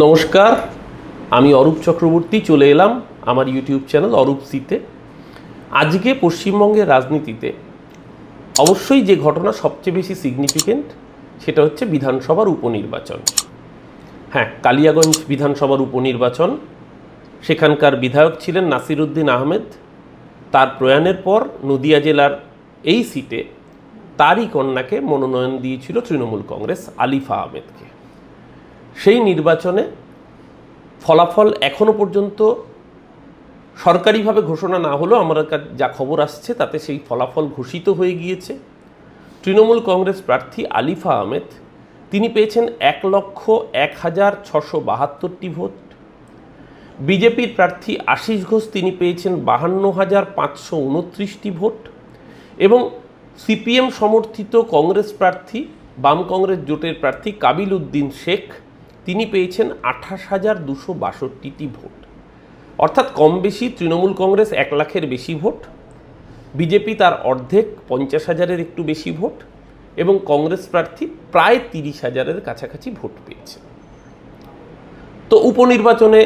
নমস্কার, আমি অরূপ চক্রবর্তী, চলে এলাম আমার ইউটিউব চ্যানেল অরূপ সিতে। আজকে পশ্চিমবঙ্গের রাজনীতিতে অবশ্যই যে ঘটনা সবচেয়ে বেশি সিগনিফিকেন্ট সেটা হচ্ছে বিধানসভার উপনির্বাচন। হ্যাঁ কালিয়াগঞ্জ বিধানসভার উপনির্বাচন, সেখানকার বিধায়ক ছিলেন নাসিরুদ্দিন আহমেদ। তার প্রয়াণের পর নদিয়া জেলার এই সিটে তারই কন্যাকে মনোনয়ন দিয়েছিল তৃণমূল কংগ্রেস আলিফা আহমেদকে। সেই নির্বাচনে ফলাফল এখনও পর্যন্ত সরকারিভাবে ঘোষণা না হলেও আমার যা খবর আসছে, তাতে সেই ফলাফল ঘোষিত হয়ে গিয়েছে। তৃণমূল কংগ্রেস প্রার্থী আলিফা আহমেদ, তিনি পেয়েছেন এক লক্ষ এক হাজার ছশো বাহাত্তরটি ভোট। বিজেপির প্রার্থী আশিস ঘোষ, তিনি পেয়েছেন বাহান্ন হাজার পাঁচশো উনত্রিশটি ভোট। এবং সিপিএম সমর্থিত কংগ্রেস প্রার্থী, বাম কংগ্রেস জোটের প্রার্থী কাবিল উদ্দিন শেখ তিনি পেয়েছেন আঠাশ হাজার দুশো বাষট্টিটি ভোট। অর্থাৎ কম বেশি তৃণমূল কংগ্রেস এক লাখের বেশি ভোট, বিজেপি তার অর্ধেক পঞ্চাশ হাজারের একটু বেশি ভোট এবং কংগ্রেস প্রার্থী প্রায় তিরিশ হাজারের কাছাকাছি ভোট পেয়েছে। তো উপনির্বাচনে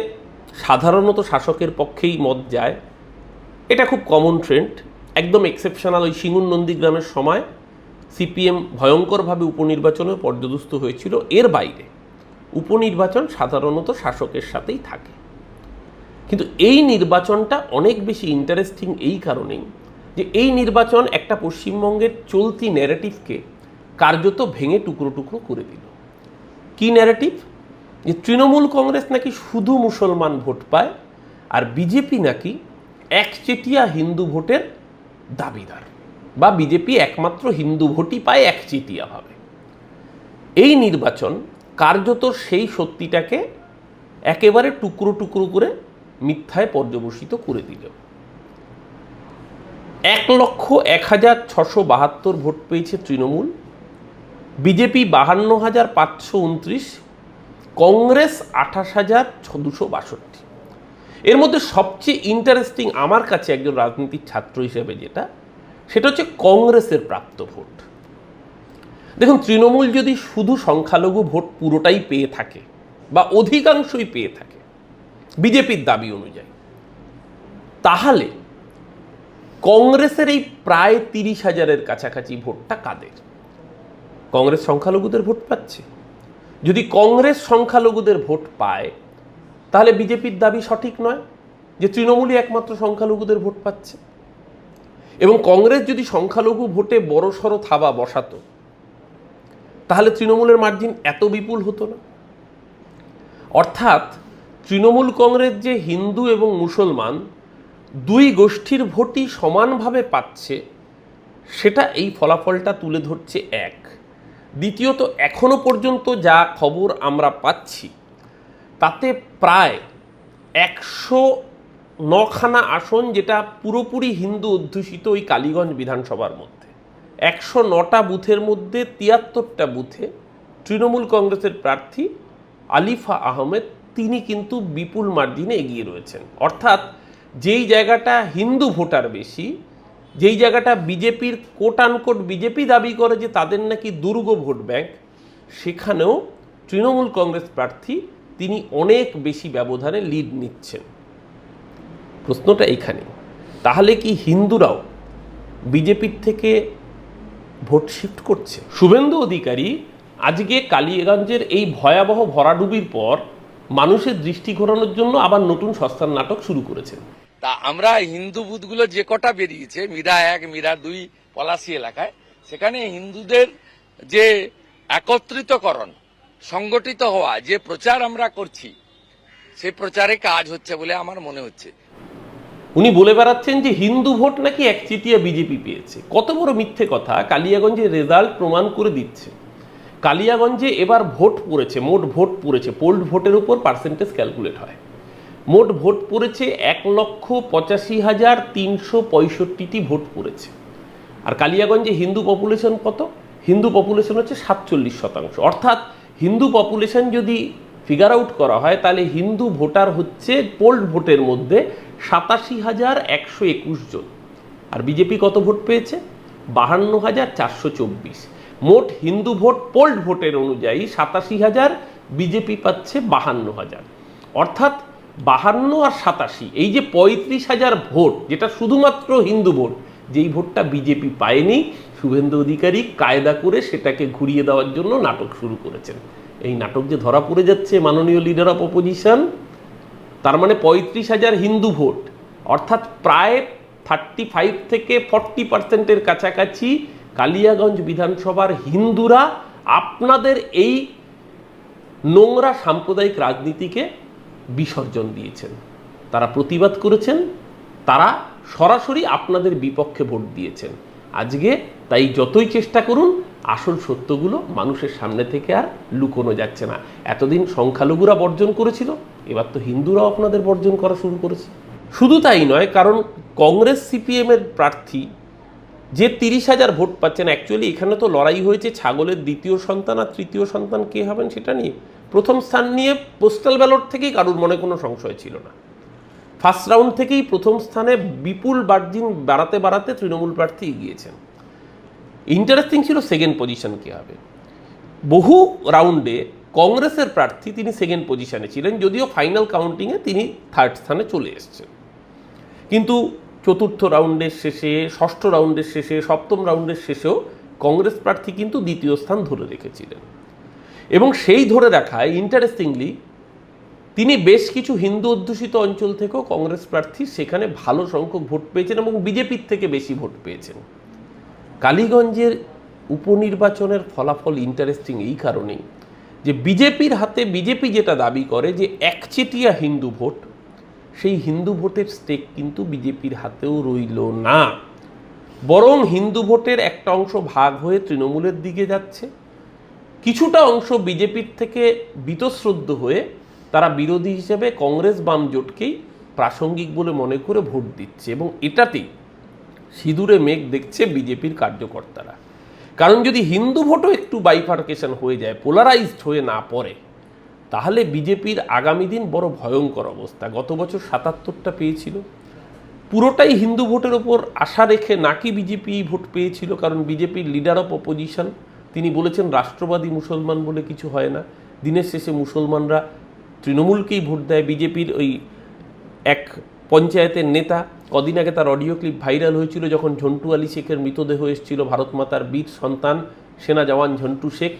সাধারণত শাসকের পক্ষেই মত যায়। এটা খুব কমন ট্রেন্ড একদম এক্সেপশনাল ওই সিঙ্গুর নন্দীগ্রামের সময় সিপিএম ভয়ঙ্করভাবে উপনির্বাচনে পর্যদস্ত হয়েছিল। এর বাইরে উপনির্বাচন সাধারণত শাসকের সাথেই থাকে। কিন্তু এই নির্বাচনটা অনেক বেশি ইন্টারেস্টিং এই কারণেই যে এই নির্বাচন একটা পশ্চিমবঙ্গের চলতি ন্যারেটিভকে কার্যত ভেঙে টুকরো টুকরো করে দিল। কি ন্যারেটিভ যে তৃণমূল কংগ্রেস নাকি শুধু মুসলমান ভোট পায় আর বিজেপি নাকি একচেটিয়া হিন্দু ভোটের দাবিদার বা বিজেপি একমাত্র হিন্দু ভোটই পায় একচেটিয়াভাবে। এই নির্বাচন কার্যত সেই সত্যিটাকে একেবারে টুকরো টুকরো করে মিথ্যায় পর্যবসিত করে দিল। এক লক্ষ এক হাজার ছশো বাহাত্তর ভোট পেয়েছে তৃণমূল। বিজেপি বাহান্ন হাজার পাঁচশো উনত্রিশ, কংগ্রেস আঠাশ হাজার দুশো বাষট্টি। এর মধ্যে সবচেয়ে ইন্টারেস্টিং আমার কাছে একজন রাজনীতির ছাত্র হিসেবে যেটা, সেটা হচ্ছে কংগ্রেসের প্রাপ্ত ভোট। দেখুন, তৃণমূল যদি শুধু সংখ্যালঘু ভোট পুরোটাই পেয়ে থাকে বা অধিকাংশই পেয়ে থাকে, বিজেপির দাবি অনুযায়ী, তাহলে কংগ্রেসের এই প্রায় তিরিশ হাজারের কাছাকাছি ভোটটা কাদের? কংগ্রেস সংখ্যালঘুদের ভোট পাচ্ছে। যদি কংগ্রেস সংখ্যালঘুদের ভোট পায়, তাহলে বিজেপির দাবি সঠিক নয় যে তৃণমূলই একমাত্র সংখ্যালঘুদের ভোট পাচ্ছে। এবং কংগ্রেস যদি সংখ্যালঘু ভোটে বড়সড় থাবা বসাতো তাহলে তৃণমূলের মার্জিন এত বিপুল হতো না? অর্থাৎ তৃণমূল কংগ্রেস যে হিন্দু এবং মুসলমান দুই গোষ্ঠীর ভোটই সমানভাবে পাচ্ছে, সেটা এই ফলাফলটা তুলে ধরছে এক। দ্বিতীয়ত এখনও পর্যন্ত যা খবর আমরা পাচ্ছি, তাতে প্রায় একশো নখানা আসন যেটা পুরোপুরি হিন্দু অধ্যুষিত ওই কালীগঞ্জ বিধানসভার মধ্যে। একশো নটা বুথের মধ্যে তিয়াত্তরটা বুথে তৃণমূল কংগ্রেসের প্রার্থী আলিফা আহমেদ, তিনি কিন্তু বিপুল মার্জিনে এগিয়ে রয়েছেন। অর্থাৎ যেই জায়গাটা হিন্দু ভোটার বেশি, যেই জায়গাটা বিজেপির কোট আনকোট বিজেপি দাবি করে যে তাদের নাকি দুর্গ ভোট ব্যাংক, সেখানেও তৃণমূল কংগ্রেস প্রার্থী তিনি অনেক বেশি ব্যবধানে লিড নিচ্ছেন। প্রশ্নটা এখানে তাহলে কি হিন্দুরাও বিজেপির থেকে ভোট শিফট করছে। শুভেন্দু অধিকারী আজকে কালিয়াগঞ্জের এই ভয়াবহ ভরাডুবির পর মানুষের দৃষ্টি ঘোরানোর জন্য আবার নতুন সস্তার নাটক শুরু করেছেন। তা আমরা হিন্দু বুথগুলো যে কটা বেরিয়েছে মীরা এক মীরা দুই পলাশি এলাকায় সেখানে হিন্দুদের যে একত্রিতকরণ সংগঠিত হওয়া যে প্রচার আমরা করছি সেই প্রচারে কাজ হচ্ছে বলে আমার মনে হচ্ছে। উনি বলে বেড়াচ্ছেন যে হিন্দু ভোট নাকি একচেটিয়া বিজেপি পেয়েছে। কত বড় মিথ্যে কথা কালিয়াগঞ্জের রেজাল্ট প্রমাণ করে দিচ্ছে। কালিয়াগঞ্জে এবার ভোট পড়েছে, মোট ভোট পড়েছে, পোল্ড ভোটের উপর পার্সেন্টেজ ক্যালকুলেট হয়। মোট ভোট পড়েছে এক লক্ষ পঁচাশি হাজার তিনশো পঁয়ষট্টিটি ভোট পড়েছে। আর কালিয়াগঞ্জে হিন্দু পপুলেশন কত? হিন্দু পপুলেশন হচ্ছে সাতচল্লিশ শতাংশ। অর্থাৎ হিন্দু পপুলেশন যদি ফিগার আউট করা হয়, তাহলে হিন্দু ভোটার হচ্ছে পোল্ড ভোটের মধ্যে সাতাশি হাজার একশো একুশ জন। আর বিজেপি কত ভোট পেয়েছে? বাহান্ন হাজার চারশো চব্বিশ। মোট হিন্দু ভোট, পোল্ড ভোটের অনুযায়ী সাতাশি হাজার, বিজেপি পাচ্ছে বাহান্ন হাজার। অর্থাৎ বাহান্ন আর সাতাশি, এই যে পঁয়ত্রিশ হাজার ভোট, যেটা শুধুমাত্র হিন্দু ভোট, যেই ভোটটা বিজেপি পায়নি, শুভেন্দু অধিকারী কায়দা করে সেটাকে ঘুরিয়ে দেওয়ার জন্য নাটক শুরু করেছেন। এই নাটক যে ধরা পড়ে যাচ্ছে মাননীয় লিডার অফ অপোজিশন তার মানে পঁয়ত্রিশ হাজার হিন্দু ভোট। অর্থাৎ প্রায় থার্টি ফাইভ থেকে ফর্টি পার্সেন্টের কাছাকাছি কালিয়াগঞ্জ বিধানসভার হিন্দুরা আপনাদের এই নোংরা সাম্প্রদায়িক রাজনীতিকে বিসর্জন দিয়েছেন। তারা প্রতিবাদ করেছেন, তারা সরাসরি আপনাদের বিপক্ষে ভোট দিয়েছেন। আজকে তাই যতই চেষ্টা করুন আসল সত্যগুলো মানুষের সামনে থেকে আর লুকোনো যাচ্ছে না। এতদিন সংখ্যালঘুরা বর্জন করেছিল, এবার তো হিন্দুরাও আপনাদের বর্জন করা শুরু করেছে। শুধু তাই নয়, কারণ কংগ্রেস সিপিএম এর প্রার্থী যে তিরিশ হাজার ভোট পাচ্ছেন অ্যাকচুয়ালি এখানে তো লড়াই হয়েছে ছাগলের দ্বিতীয় সন্তান আর তৃতীয় সন্তান কে হবেন সেটা নিয়ে। প্রথম স্থান নিয়ে পোস্টাল ব্যালট থেকেই কারুর মনে কোনো সংশয় ছিল না। ফার্স্ট রাউন্ড থেকেই প্রথম স্থানে বিপুল বার্জিন বাড়াতে বাড়াতে তৃণমূল প্রার্থী এগিয়েছেন। ইন্টারেস্টিং ছিল সেকেন্ড পজিশন কে হবে। বহু রাউন্ডে কংগ্রেসের প্রার্থী তিনি সেকেন্ড পজিশনে ছিলেন, যদিও ফাইনাল কাউন্টিংয়ে তিনি থার্ড স্থানে চলে এসেছেন। কিন্তু চতুর্থ রাউন্ডের শেষে, ষষ্ঠ রাউন্ডের শেষে, সপ্তম রাউন্ডের শেষেও কংগ্রেস প্রার্থী কিন্তু দ্বিতীয় স্থান ধরে রেখেছিলেন। এবং সেই ধরে রাখায় ইন্টারেস্টিংলি তিনি বেশ কিছু হিন্দু অধ্যুষিত অঞ্চল থেকেও কংগ্রেস প্রার্থী সেখানে ভালো সংখ্যক ভোট পেয়েছেন এবং বিজেপির থেকে বেশি ভোট পেয়েছেন। কালীগঞ্জের উপনির্বাচনের ফলাফল ইন্টারেস্টিং এই কারণেই যে বিজেপির হাতে বিজেপি যেটা দাবি করে যে একচেটিয়া হিন্দু ভোট, সেই হিন্দু ভোটের স্টেক কিন্তু বিজেপির হাতেও রইল না। বরং হিন্দু ভোটের একটা অংশ ভাগ হয়ে তৃণমূলের দিকে যাচ্ছে। কিছুটা অংশ বিজেপির থেকে বীতশ্রদ্ধ হয়ে তারা বিরোধী হিসেবে কংগ্রেস বাম জোটকেই প্রাসঙ্গিক বলে মনে করে ভোট দিচ্ছে এবং এটাতেই সিঁদুরে মেঘ দেখছে বিজেপির কার্যকর্তারা। কারণ যদি হিন্দু ভোটও একটু বাইফার্কেশন হয়ে যায় পোলারাইজড হয়ে না পড়ে, তাহলে বিজেপির আগামী দিন বড় ভয়ঙ্কর অবস্থা। গত বছর সাতাত্তরটা পেয়েছিল। পুরোটাই হিন্দু ভোটের ওপর আশা রেখে নাকি বিজেপি ভোট পেয়েছিল, কারণ বিজেপির লিডার অফ অপোজিশন তিনি বলেছেন রাষ্ট্রবাদী মুসলমান বলে কিছু হয় না। দিনের শেষে মুসলমানরা তৃণমূলকেই ভোট দেয়, বিজেপির ওই এক পঞ্চায়েতের নেতা। কদিন আগে তার অডিও ক্লিপ ভাইরাল হয়েছিল যখন ঝন্টু আলী শেখের মৃতদেহ এসেছিল ভারত মাতার বীর সন্তান সেনা জওয়ান ঝন্টু শেখ।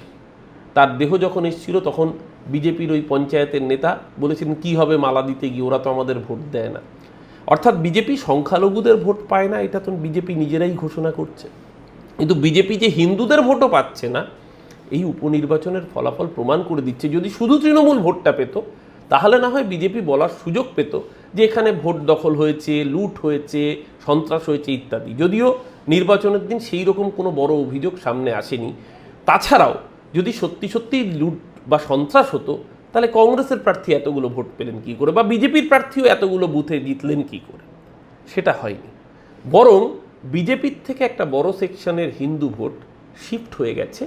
তার দেহ যখন এসেছিল তখন বিজেপির ওই পঞ্চায়েতের নেতা বলেছেন কি হবে মালা দিতে গিয়ে? ওরা তো আমাদের ভোট দেয় না। অর্থাৎ বিজেপি সংখ্যালঘুদের ভোট পায় না, এটা তো বিজেপি নিজেরাই ঘোষণা করছে। কিন্তু বিজেপি যে হিন্দুদের ভোটও পাচ্ছে না, এই উপনির্বাচনের ফলাফল প্রমাণ করে দিচ্ছে। যদি শুধু তৃণমূল ভোটটা পেত, তাহলে না হয় বিজেপি বলার সুযোগ পেত। যে এখানে ভোট দখল হয়েছে, লুট হয়েছে, সন্ত্রাস হয়েছে ইত্যাদি। যদিও নির্বাচনের দিন সেই রকম কোনো বড় অভিযোগ সামনে আসেনি। তাছাড়াও যদি সত্যি সত্যি লুট বা সন্ত্রাস হতো, তাহলে কংগ্রেসের প্রার্থী এতগুলো ভোট পেলেন কি করে? বা বিজেপির প্রার্থীও এতগুলো বুথে জিতলেন কি করে? সেটা হয়নি। বরং বিজেপির থেকে একটা বড় সেকশনের হিন্দু ভোট শিফট হয়ে গেছে।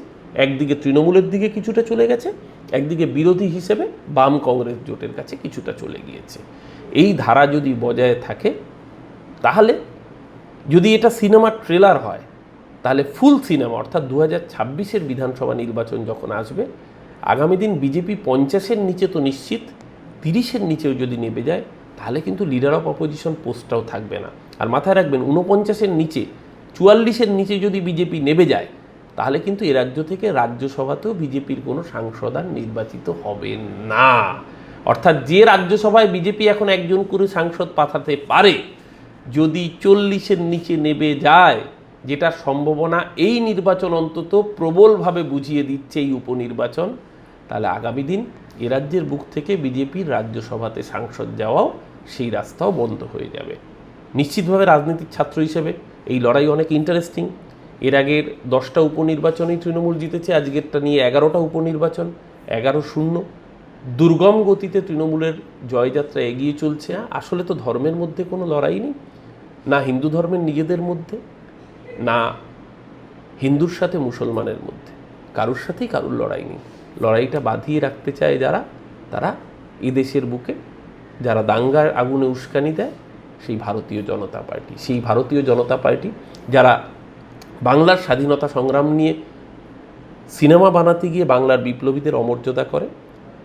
একদিকে তৃণমূলের দিকে কিছুটা চলে গেছে, একদিকে বিরোধী হিসেবে বাম কংগ্রেস জোটের কাছে কিছুটা চলে গিয়েছে। এই ধারা যদি বজায় থাকে, তাহলে যদি এটা সিনেমার ট্রেলার হয়, তাহলে ফুল সিনেমা, অর্থাৎ দু হাজার ছাব্বিশের বিধানসভা নির্বাচন যখন আসবে, আগামী দিন বিজেপি পঞ্চাশের নিচে তো নিশ্চিত, তিরিশের নিচেও যদি নেমে যায়, তাহলে কিন্তু লিডার অফ অপোজিশন পোস্টটাও থাকবে না। আর মাথায় রাখবেন উনপঞ্চাশের নিচে, চুয়াল্লিশের নিচে যদি বিজেপি নেমে যায়, তাহলে কিন্তু এ রাজ্য থেকে রাজ্যসভাতেও বিজেপির কোনো সাংসদ আর নির্বাচিত হবে না। অর্থাৎ যে রাজ্যসভায় বিজেপি এখন একজন করে সাংসদ পাঠাতে পারে, যদি চল্লিশের নিচে নেবে যায় যেটার সম্ভাবনা এই নির্বাচন অন্তত প্রবলভাবে বুঝিয়ে দিচ্ছে এই উপনির্বাচন, তাহলে আগামী দিন এ রাজ্যের বুক থেকে বিজেপির রাজ্যসভাতে সাংসদ যাওয়াও সেই রাস্তাও বন্ধ হয়ে যাবে। নিশ্চিতভাবে রাজনীতির ছাত্র হিসেবে এই লড়াই অনেক ইন্টারেস্টিং এর আগের দশটা উপনির্বাচনেই তৃণমূল জিতেছে, আজকেরটা নিয়ে এগারোটা উপনির্বাচন, এগারো শূন্য। দুর্গম গতিতে তৃণমূলের জয়যাত্রা এগিয়ে চলছে। আসলে তো ধর্মের মধ্যে কোনো লড়াই নেই। না হিন্দু ধর্মের নিজেদের মধ্যে, না হিন্দুর সাথে মুসলমানের মধ্যে। কারুর সাথেই কারুর লড়াই নেই। লড়াইটা বাঁধিয়ে রাখতে চায় যারা, তারা এ দেশের বুকে, যারা দাঙ্গার আগুনে উস্কানি দেয়, সেই ভারতীয় জনতা পার্টি। সেই ভারতীয় জনতা পার্টি, যারা বাংলার স্বাধীনতা সংগ্রাম নিয়ে সিনেমা বানাতে গিয়ে বাংলার বিপ্লবীদের অমর্যাদা করে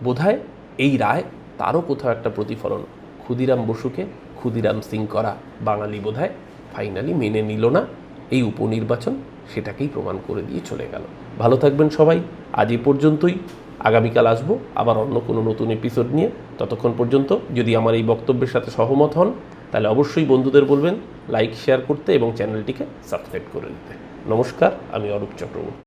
বোধহয় এই রায় তারও কোথাও একটা প্রতিফলন। ক্ষুদিরাম বসুকে ক্ষুদিরাম সিং করা বাঙালি বোধহয় ফাইনালি মেনে নিল না। এই উপনির্বাচন সেটাকেই প্রমাণ করে দিয়ে চলে গেল। ভালো থাকবেন সবাই। আজ এই পর্যন্তই। আগামীকাল আসব আবার অন্য কোনো নতুন এপিসোড নিয়ে। ততক্ষণ পর্যন্ত যদি আমার এই বক্তব্যের সাথে সহমত হন, তাহলে অবশ্যই বন্ধুদের বলবেন লাইক শেয়ার করতে এবং চ্যানেলটিকে সাবস্ক্রাইব করে দিতে। নমস্কার, আমি অরূপ চক্রবর্তী।